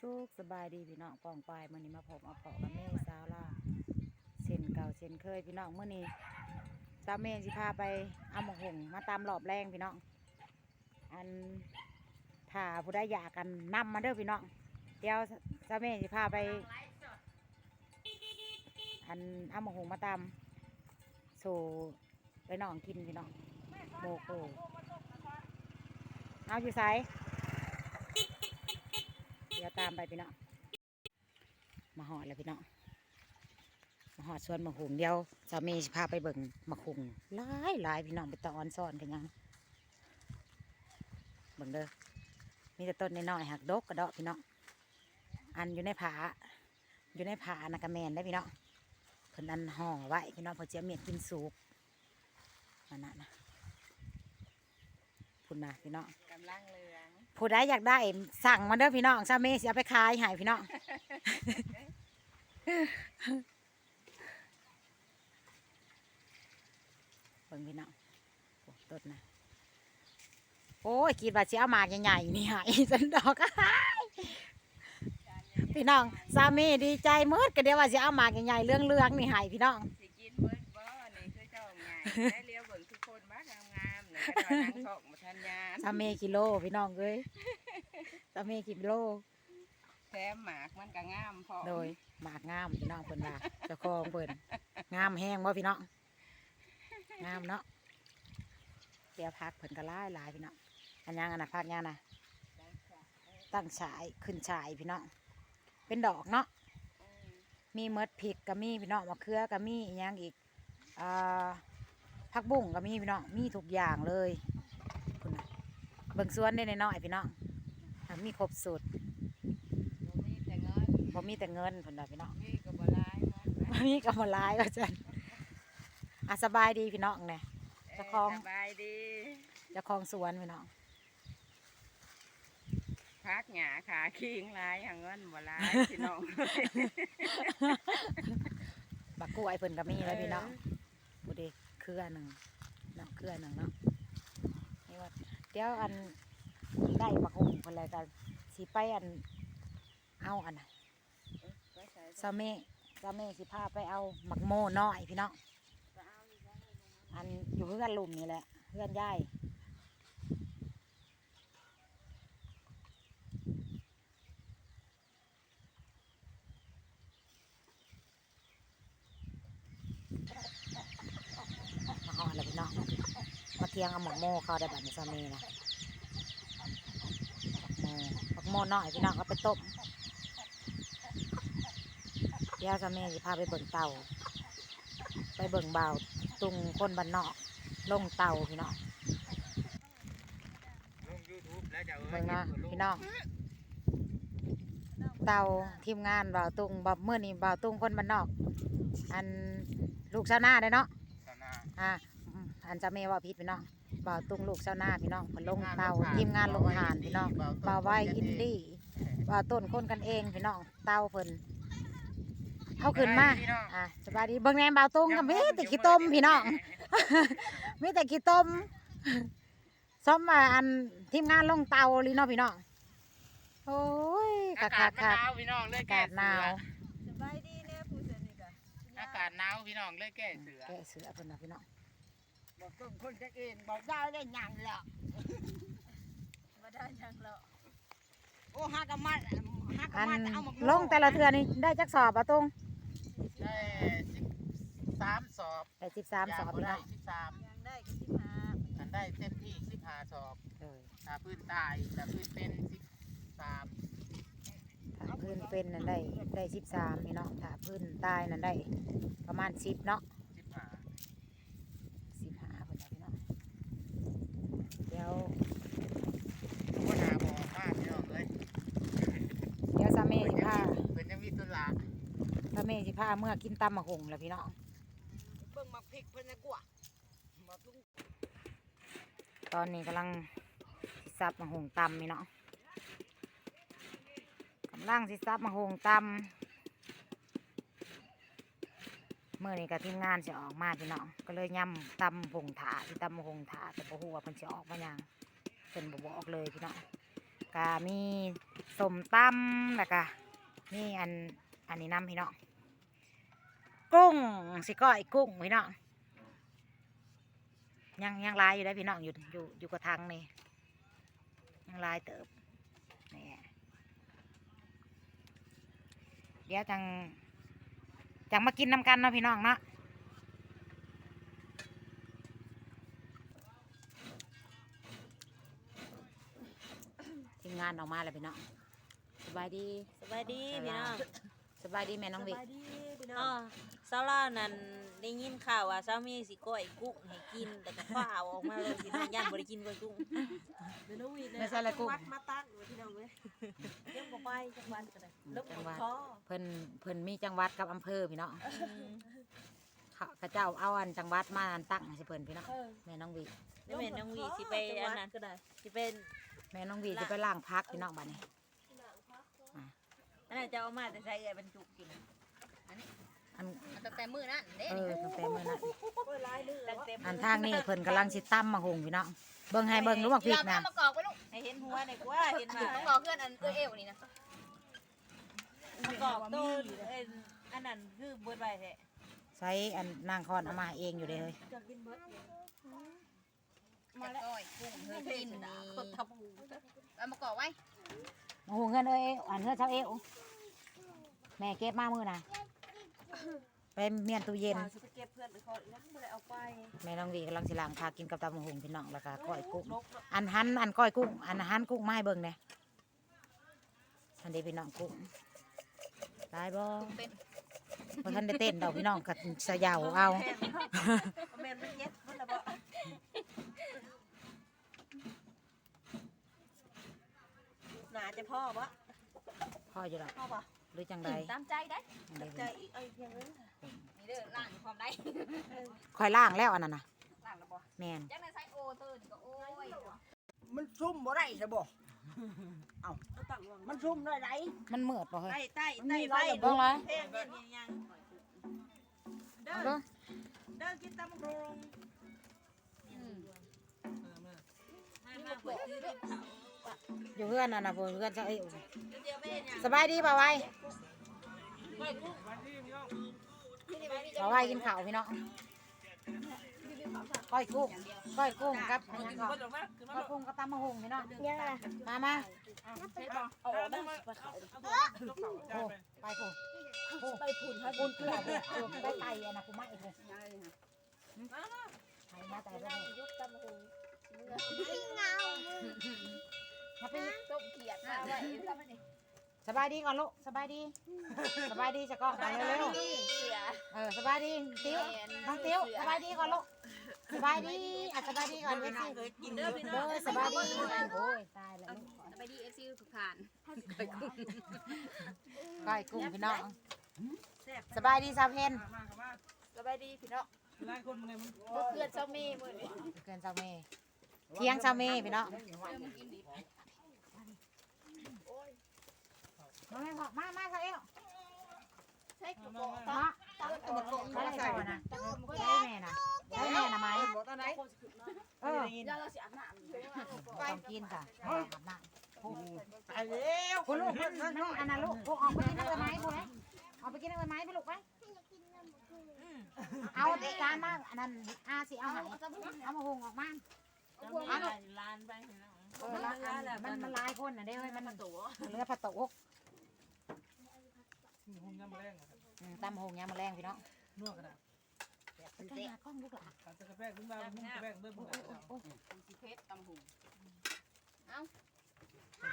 สุขสบายดีพี่น้องปองปายมื่อนี้มาพบเอาเพาะกับแม่สาวลาเส้นเก่าเส้นเคยพี่น้องเมื่อนี้สาวเมย์สิพาไปเอาหมกหงมาตามรอบแรงพี่น้อง อันถ้าผู้ได้อยากกันนำมาเด้อพี่น้องเดี๋ยวสาวเมย์สิพาไป อันเอาหมกหงมาตามสู่ไปน้องกินพี่น้องโบโกเอาอยู่ไสเดี๋ย ไปพี่น้องมาหอดแล้วพี่น้องมาหอดสวนมะขุงเดียวสามีพาไปเบิ่งมะขุงหลายหลายพี่น้องเป็นตอนซ่อนกันยังเบิ่งเด้อมีแต่ต้นน้อยๆหักดกกระดาะพี่น้องอันอยู่ในผาอยู่ในผานะกระแมนได้พี่น้องเพิ่นอันห่อไว้พี่น้องพิ่นจะเอาเมียดกินสุกนั่นนะนะพุ่นนะพี่น้องกำลังเหลือ ผู้ใดอยากได้ สั่งมาเด้อพี่น้องซาเมสิเอาไปขายให้พี่น้องเบิ่งพี่น้องต้นนะโอ้ยคิดว่าสิเอามากใหญ่ๆนี่ให้สันดอกพี่น้องซามีดีใจเมืดก็เดียวว่าสิเอามากใหญ่ๆเรื่องๆนี่ให้พี่น้องสิกินเบิดบ่นี่คือเจ้าไงได้เลี้ยวเบิ่งทุกคนบ้างงามๆนี่ก็เจ้านั่งทอกมาทันยานซามีกิโลพี่น้องเอ้ยซามีกิโลแถมหมากมันก็งามพอโดยหมากงามพี่น้องเพิ่นว่าเจ้าของเพิ่นงามแห้งว่าพี่น้องงามเนาะเดี๋ยวพักเพิ่นก็หลายหลายพี่น้องอันยังอันน่ะพักยังน่ะตั้งฉายขึ้นฉายพี่น้องเป็นดอกเนาะมีเมดพริกก็มีพี่น้องมะเขือก็มีอิหยังอีกอ่าผักบุ้งก็มีพี่น้องมีทุกอย่างเลยคุณน่ะเบิ่งสวนได้น้อยๆพี่น้องอะมีครบสูตรบ่มีแต่เงินบ่มีแต่เงินเพิ่นว่าพี่น้องมีก็บ่หลายเงินนะมีกำมาลายก็จันอะสบายดีพี่น้องเนี่ยเจ้าของเสบายดีเจะคลองสวนพี่น้องพักหญ้าขาคิงหลายหาเงินบ่หลายพี่น้องบักกล้วยเพิ่นก็มีแล้วพี่น้องบุดีเครือหนึ่งเนาะเครือหนึ่งเนาะนี่ว่า เดี๋ยวอันได้บักหุ่งคนอะไรกันสิไปอันเอาอันน่ะซาเมซาเมสิพาไปเอาหมักโม่น้อยพี่น้องอันอยู่เพื่อนลุมนี่แหละเพื่อนย่ายมาหอดแล้วพี่น้อง มาเทียงเอาหมักโม่เขาได้แบบนี้ซาเมนะหมักโม่หมักโม่น้อยพี่น้องเอาไปต้มเดี๋ยวซาเมสิพาไปเบิ่งเตาไปเบิ่งเบาวตุงคนบ้านนอกลงเตาพี่น้องลง YouTube แล้วจะเบิ่งนะพี่น้องเตาทีมงานบ่าวตุงบ่เมื่อนี้บ่าวตุงคนบ้านนอก อันลูกชาวนาได้เนาะอ่า อืมอันจะเมว่าผิดพี่น้องบ่าวตุงลูกชาวนาพี่น้องเพิ่นลงเตาทีมงานลงทานพี่น้องบ่าวไว้อินดี้บ่าวต้นคนกันเองพี่น้องเตาเพิ่นเอาขึ้นมาอะสบายดีเบิ่งแหนมบ่าวตุงก็มีแต่ขี้ต้มพี่น้องมีแต่ขี้ต้มซ้อมมาอันทีมงานลงเตาลีเนาะพี่น้องโอ้ยอาคักกาคัศกคักมันหนาวพี่น้องเลยอาแก้กาศหนาวสบายดีเนี่ยผู้เสนิทอะอากาศหนาวพี่น้องเลยแก้เสือแกะเสือเพิ่นนะพี่น้อง บอกต้องคนจะเองบอกได้ได้หยังแล้วมาได้หยังแล้วโอ้หากะมัดหากะอันมัดเอามาลงแต่ละเทือนี่ได้จักสอบปะตรงได้สิบสามสอบได้สิบสามสอบยพี่ได้น้องสิบสามยังได้ก็สิบห้าฉันได้เต็มที่สิบห้าสอบเออถ้าพื้นตายถ้าพื้นเป็นสิบสามถ้าพื้นเป็นนั่นได้ได้สิบสามพี่น้องถ้าพื้นตายนั่นได้ ประมาณสิบเนาะ สิบห้า สิบห้าเพิ่นนะพี่น้อง เดี๋ยวก็หาบอกมากพี่น้องเลยเดี๋ยวซาเมเป็นสิยังพามีเป็นยังมีตุลาซาเมสิพาเมื่อกินตำมะหงแล้วพี่น้องเบิ่งมาพริกเพิ่นนะกว่ามาทุ่งตอนนี้กำลังสิซับมะหงตำพี่น้องกำลังสิซับมะหงตำ เมื่อนี้กับทีมงานจะออกมาพี่น้องก็เลยย่ำตำหงถาที่ตำมะหงถาแต่บ่ฮู้ว่าเพิ่นจะออกมาหยังเพิ่นบ่บอกเลยพี่น้องก็มีสมตำแล้วก็มีอันอันนี้น้ำพี่น้องกุ้งสิก้อยกุ้งพี่น้องยังยังลายอยู่ได้พี่น้องอยู่อยู่อยู่กระทังนี่ยังลายเติบนี่เดี๋ยวจัง จังมากินน้ำกันเนาะพี่น้องเนาะทีมงานออกมาแล้วพี่น้องสบายดีสบายดีพี่น้องสบายดีแม่น้องวิอ๋ อสาวลาวนั่นได้ยินข่าวว่าสามีสิก้อยกุ้งให้กินแต่ก็ข้าวออกมาเลยพี่น้องย่านบ่ได้กินก้อยกุ้งไม่ใช่ละกุ้ง วัดมาตั้งไว้พี่น้องเว้ยยังบ่ไปจักวันก็ได้ลบจังหวัดคอเพิ่นเพิ่นมีจังหวัดกับอำเภอพี่น้องเขาเขาเจ้าเอาอันจังหวัดมาอันตั้งให้เพิ่นพี่น้องแม่น้องวีนี่แม่น้องวีสิไปอันนั้นก็ได้สิเป็นแม่น้องวีจะไปล้างพักพี่น้องบัดนี้อันนั้นจะเอามาแต่ใส่เอ้ยบรรจุกิน อันตั้งแต่มื้อนั้นเด้เออตั้งแต่มื้อนั้นตั้งแต่อันทางนี้เพิ่นกำลังสิตั้มมาหุงพี่น้องเบิ่งให้เบิ่งรู้ว่าพริกนะมากอกไว้ลูกให้เห็นหัวหน่อยกว่าเห็นว่าต้องกอกเพื่อนอันเอื้อเอวนี่นะประกอบต้นเอ็นอันนั้นคือเบิดไว้แท้ใช้อันนางคอนเอามาเองอยู่เด้เฮ้ยมาแล้วก้อยกุ้งเฮือกินนี่เอามากอกไว้มาหุงเงินเอ้ยอันเฮือเช้าเอวแม่เก็บมามื้อน่ะ ไปเมียนตู้เย็น สิไปเก็บเพื่อนไปขอยังบ่ได้เอาไปแม่น้องวีกำลังสิล้างพักกินกับตำบักหุงพี่น้องแล้วก็ก้อยกุ้งอันหันอันก้อยกุ้ง อันหันกุ้งไม้เบิ่งเนี่ยอันนี้พี่น้องกุ้งได้บ่เป็นเพราะท่านได้เต้นดอกพี่น้องกับสะเหยาวเอาแม่นมันเย็ดมันละบ่น่าจะพ่อบ่พ่ออยู่หรอกพ่อบ่ หรือจังใดตามใจได้จังใดใจอีกเอาอีกเพียงนึงนี่เด้อล่างความได้คอยล่างแล้วอันนั้นน่ะล่างแล้วบ่แม่นจังได๋ใส่โอเทินก็โอ้ยมันซุ่มบ่ได้ใช่บ่เอาตั้งวางมันซุ่มได้ไหนมันมืดป่ะเฮ้ยใต้ใต้ใต้ไฟเบิ่งเลยเพลงเย็นยังเด้อเอาเด้อเด้อกินตำรุงอืมมามาเปิดซื้อดิอ อยู่เพื่อนน่ะนะเพื่อนจะเอ้ยสบายดีป่าวไว้ป่าวไว้กินข้าวพี่น้องก้อยกุ้งก้อยกุ้งกับอันนั้ก็ก้อยกุ้งกับตำมะฮุงพี่น้องมามาได้โอ้ไปกูโอ้ไปพุ่นให้พุ่นเกลือเออได้ไตอันน่ะกูไม่เองเลยไทยมาแต่ได้มหงเงา สบายดีก่อนลูกสบายดี สบายดีจะก่อนไปเร็วนี่เสือๆเออสบายดีติ้วน้องติ้วสบายดีก่อนลูกสบายดีอะสบายดีก่อนเอฟซีเคยกินเด้อพี่น้เด้องอสบายดีโอ้ยตายแล้วลูกไปดี FC ทุกทานก้อยกุ้งพี่น้องแซ่บสบายดีสาวเพนสบายดีพี่น้องหลายคนมันเลยมันเพื่อนเจ้าเมย์มื้อนี้เกินสาวเมย์เที่ยงสาวเมย์พี่น้อง เริ่ มกินดิมาแม่บอกมามาสาวเอวใส่กระบอกมาตัวกงเขาใส่ก่อนนะใส่แม่นะใส่แม่นะไหมบ่ตอนไหนเออแล้วเราสิอาบน้ำต้องกินค่ะอาบน้ำตายแล้วคุณลูกน้องอันนั้นลูกพวกออกไปกินน้ำใบไม้พวกนี้ออกไปกินน้ำใบไม้ไปลูกไปเอาจานมาอันนั้นอาสิเอาไหนเอามาหุงออกมาเอาลานไปพี่น้องเออแล้วอันมันมันลายคนน่ะเด้เฮ้ยมันตัวเนื้อผัดตก หุ่นยำแรงอะครับอืมตำหงยามมาแรงพี่น้องนวดกันนะมันจะหากล้องลูกหลานตัดกระแปกขึ้นมาหุ้มกระแปกเบิ่งเบิ่งเอาสิเพชรตำหู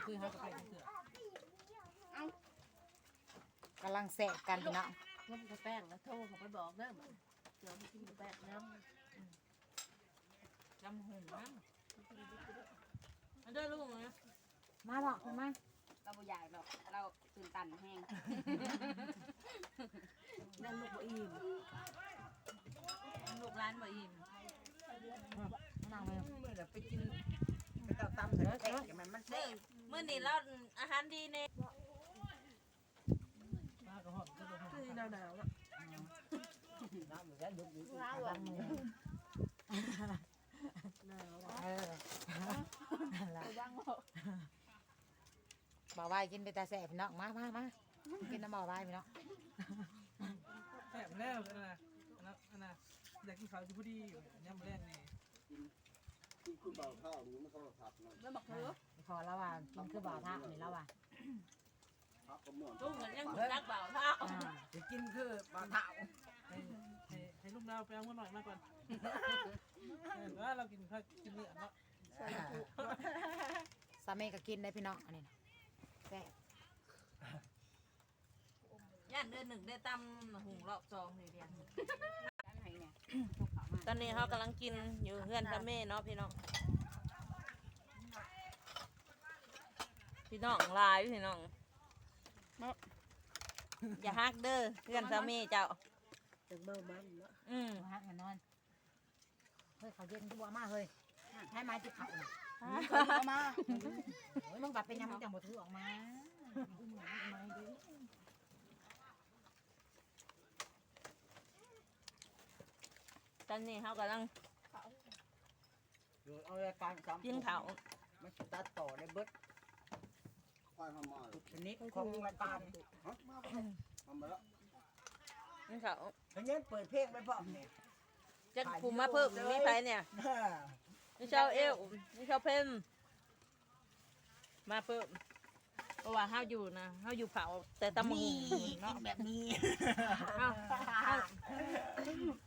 คือหากระแปกเถื่อกำลังแสะกันพี่น้องลบกระแป้งแล้วโทรเขาไปบอกเด้อมันเดี๋ยวไปกินกระแป้งน้ำจำหุ่นน้ำอันเด้อลูกนะมาบอกคุณมา เราบ่อยากดอก เราตื่นตันแห้งนั่นลูกบ่อิ่มลูกร้านบ่อิ่มนั่งเลยมื้อน่ะไปกินไปตัดตำใส่แตกมันมันเด้อมื้อนี้เราอาหารดีแน่มากระหอบก็ต้องคือหนาวๆอะล้างมือเออ บ่าวไว้กินไปตาแสบพี่น้องมามามากินน้ำบ่าวไว้พี่น้องแอบแล้วอันน่ะอันน่ะอันน่ะอยากกินข้าวอยู่พอดีอยู่เนี่ยมาแรกนี่คุณเบาข้าวมันเขาผักหน่อยแล้วบอกเธอพอแล้วว่ากินคือบ่าวท่านี่แล้วว่าผักก็ม่วนลูกเงินยังรักเบาเท่าอ่าจะกินคือปลาท้าให้ให้ให้ลูกดาวไปเอาเงินหน่อยมาก่อนเห็นว่าเรากินข้าวกินเนื้อเนาะ สามีก็กินได้พี่น้องอันนี้นะ แซ่บย่านเดือนหนึ่งได้ตำหุงรอบสองเลยเดียวจังไห้เนี่ยตอนนี้เขากำลังกินอยู่เพื่อนพ่อแม่เนาะพี่น้อง พี่น้องหลายพี่น้องอย่าฮักเด้อเพื่อนพ่อแม่เจ้าจะเบิ่มมันเนาะอืมมาฮักมันนอนเฮ้ยเขาเย็นตัวมากเลย ให้ไม้ติดเขาน่ะมาโอ้ยมึงบัดเป็นยังมึงจังบ่ถือออกมาตอนนี้เขากำลังอยู่เอารายการสามกินข้าวมันจะตัดต่อได้เบิดควายทำมาทุกชนิดของรายการฮะทำไปแล้วกินข้าวเพราะงั้นเปิดเพลงไปพร้อมเนี่ยจะคุมมาเพิ่มมีใครเนี่ย นี่เช้าเอวนี่เช้าเพิ่มมาเพิ่มเพราะว่าเฮาอยู่นะเฮาอยู่เผาแต่ตำมะนี่หุงกิเนาะนแบบนี้เอ้าเอ้า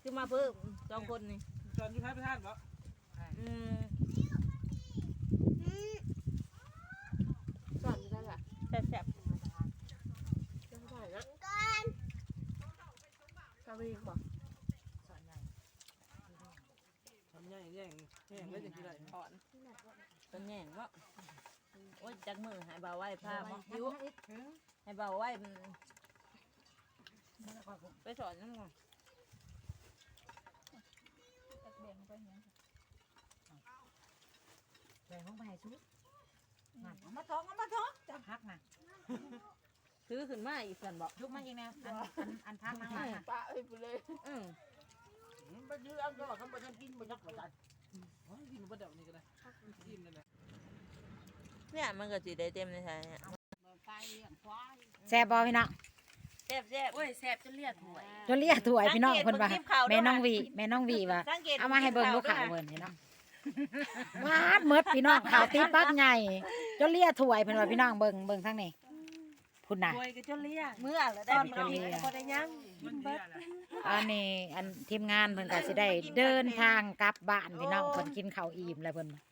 คือมาเพิ่มสองคนนี่จอนอยู่ท้ายประธานเนาะอืมสอนอยู่ได้ค่ะแซ่บทำแย่งแย่ง แย่งแล้วจะกินอะไรๆถอนเป็นแง่งเนาะโอ้ยจักมือให้เบาไว้ผ้ามายุให้เบาไว้อืมไปสอนนั่นก่อนแบ่งห้องไปให้ชุดนั่นเอามาท้องเอามาท้องจับพักนะซื้อขึ้นมาอีกสันบอกยุกมาอีกแนวอันอันอันพักนะว่าน่ะปลาเอ้ยไปเลยอืมไปยื้อเอาก็ทำไปทำกินไปยักไปจัน โอ้ยกินมาเดี๋ยวนี้ก็ได้กินเลยนะเนี่ยมันก็สีได้เต็มในใจเนี่ยเบิ่งไปเลี้ยงควายแซ่บบ่พี่น้องแซ่บแซ่บโอ้ยแซ่บจนเลียดหวยจนเรียกถวยพี่น้องเพิ่นว่าสังเกตเบิ่งคลิปข่าวด้วยแม่น้องวีแม่น้องวีว่าสังกตเอามาให้เบิ่งลูกข่ข่าวด้วยเบิ่งพี่น้องวาดหมดพี่น้องข่าวตีปักใหญ่จนเรียกถวยเพิ่นว่าพี่น้องเบิ่งเบิ่งทางนี้ พุ่นน่ะมวยก็จะเลี้ยเมื่อแล้วได้ตอนพี่น้องก็เลี้ยก็ได้ยังมันเยอะแหละอันนี้อันทีมงานเพิ่นก็สิได้เดินทางกลับบ้านพี่น้องเพิ่นกินข้าวอิ่มแล้วเพิ่นว่า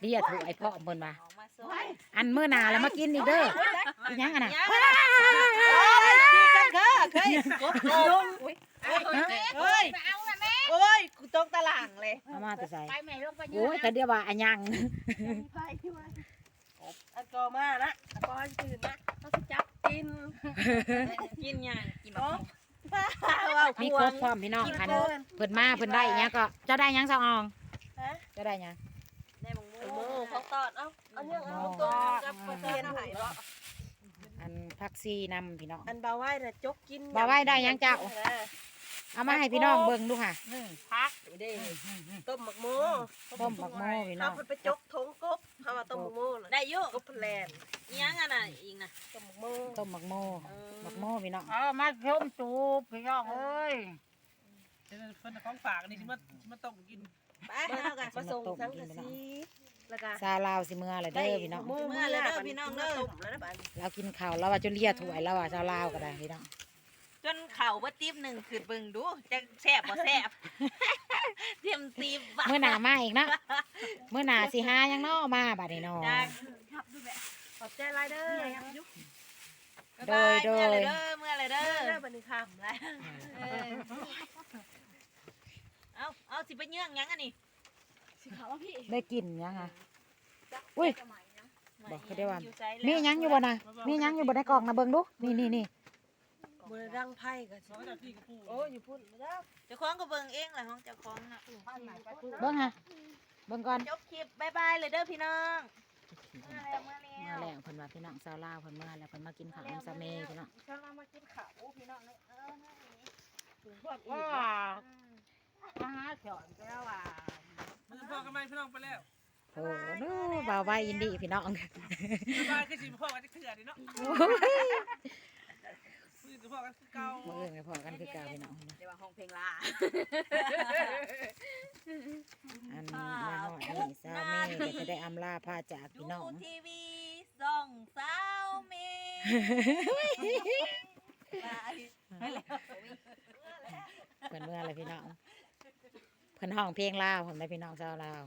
เรียกถวยเพาะเพิ่นว่าออกมาสวยอันมื้อหน้าแล้วมากินอีกเด้ออีหยังอะน่ะยังขี่กันเถอะเคยกบกบเฮ้ยโอ้ยกูตกตะหลังเลย เอามาแต่ใส่ไปแม่ลงไปโอ้ยก็เดี๋ยวว่าอันยัง อันกอมานะอันกอตื่นนะเขาสิจับกินกินยังกินบมีครบพร้อมพี่น้องอันเพิ่นมาเพิ่นได้อิหยังก็เจ้าได้หยังซองอองเจ้าได้หยังได้มังมูโอ้เขาตอดเอ้าเอาเนี่ยเอาอ๋ตัวอกับประเทียนไห้เนาะอันพักซีนำพี่น้องอันเบาไว้น่ะจกกินบ่าวไหว้ได้ยังเจ้า เอามาให้พี่น้องเบิ่งดูค่ะ พักเด้ต้มหมักโมต้มบักโม่พี่น้เอาองไปจกทงกบเฮาว่าต้มหมักโมน่ะได้อยุกบแลนยังอะน่ะอีกนะต้มหมักโมต้มบักโม่บักโม่พี่น้องเอามาชมจูบพี่น้องเอ้ยเพิ่นของฝากนี่ที่มาที่มาต้มกินไปเฮากันผสมสังกะสีแล้วก็ซาลาวสิเมื่อเลยเด้อพี่น้อง เมื่อเลยเด้อพี่น้องเด้อต้มแล้วนะบัดเรากินข้าวแล้วว่าจนเลียถ้วยแล้วว่าซาลาวก็ได้พี่น้องจ นเข่าว่าติ๊บหนึ่งขึ้นเบิ่งดูจะแซ่บบ่แซ่บเตรียมตีบเมื่อหน้ามาอีกเนาะเมื่อหน้าสิหายังน้อมาบัดนี้น้อจ้าขอบใจหลายเด้อโดยโดยเมื่อเลยเด้อเมื่อเลยเด้อเด้อบัดนี้ค่ำแล้วเออเอาเอาสิไปเยื่องหยังอันนี้ได้กินยังค่ะอุ้ยบอกเขาได้ว่าอยู่ไสแล้วมีหยังอยู่บ่นะมีหยังอยู่บ่ในกล่องนะเบิ่งดูนี่นี่นี่ บ่ได้ดังไพ่ก็สองจากที่กระปูโอ้อยู่พุ่นแล้วเจ้าของก็เบิ่งเองแหละของเจ้าของน่ะเบิ่งฮะเบิ่งก่อนจบคลิปบ๊ายบายเลยเด้อพี่น้องมาแล้วมาแล้วมาแล้วเพิ่นว่าพี่น้องสาวลาวเพิ่นมาแล้วเพิ่นมากินข้าวน้ำซาเมพี่น้องฉันมากินข้าวพี่น้องเอ้ยเออว่าว่ามาหาสอนแล้วว่ามันจะพอกันไหมพี่น้องไปแล้วโอ้โหบ่าวไว้อินดีพี่น้องสบายคือสิพ่อกันจะเถื่อนดิเนาะโอ้ยมือกับ พ่อกันคือเก่ามืออื่นไปพอกันคือเก่าพี่น้องเดี๋ยวว่าห้องเพลงลาอันมาหอดนี่สาวเมย์ก็จะได้อำลาพาจากพี่น้อง ทีวีส่องสาวเมย์ไปเพิ่นเมื่อไรพี่น้องเพิ่นห้องเพลงลาวผมได้พี่น้องชาวลาว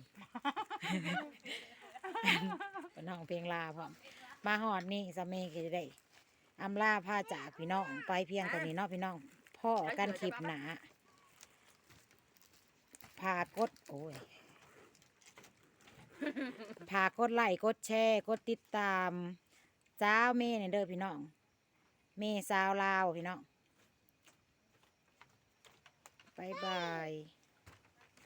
เพิ่นห้องเพลงลาวผมมาหอดนี่สาเมย์ก็จะได้ อำลาพาจากพี่น้องไปเพียงเท่านี้เนาะพี่น้องพ่อกันคลิปหนาพากดโอ้ยพากดไลค์กดแชร์กดติดตามเจ้าเมย์เนี่ยเด้อพี่น้อง เมย์สาวลาวพี่น้องบายบาย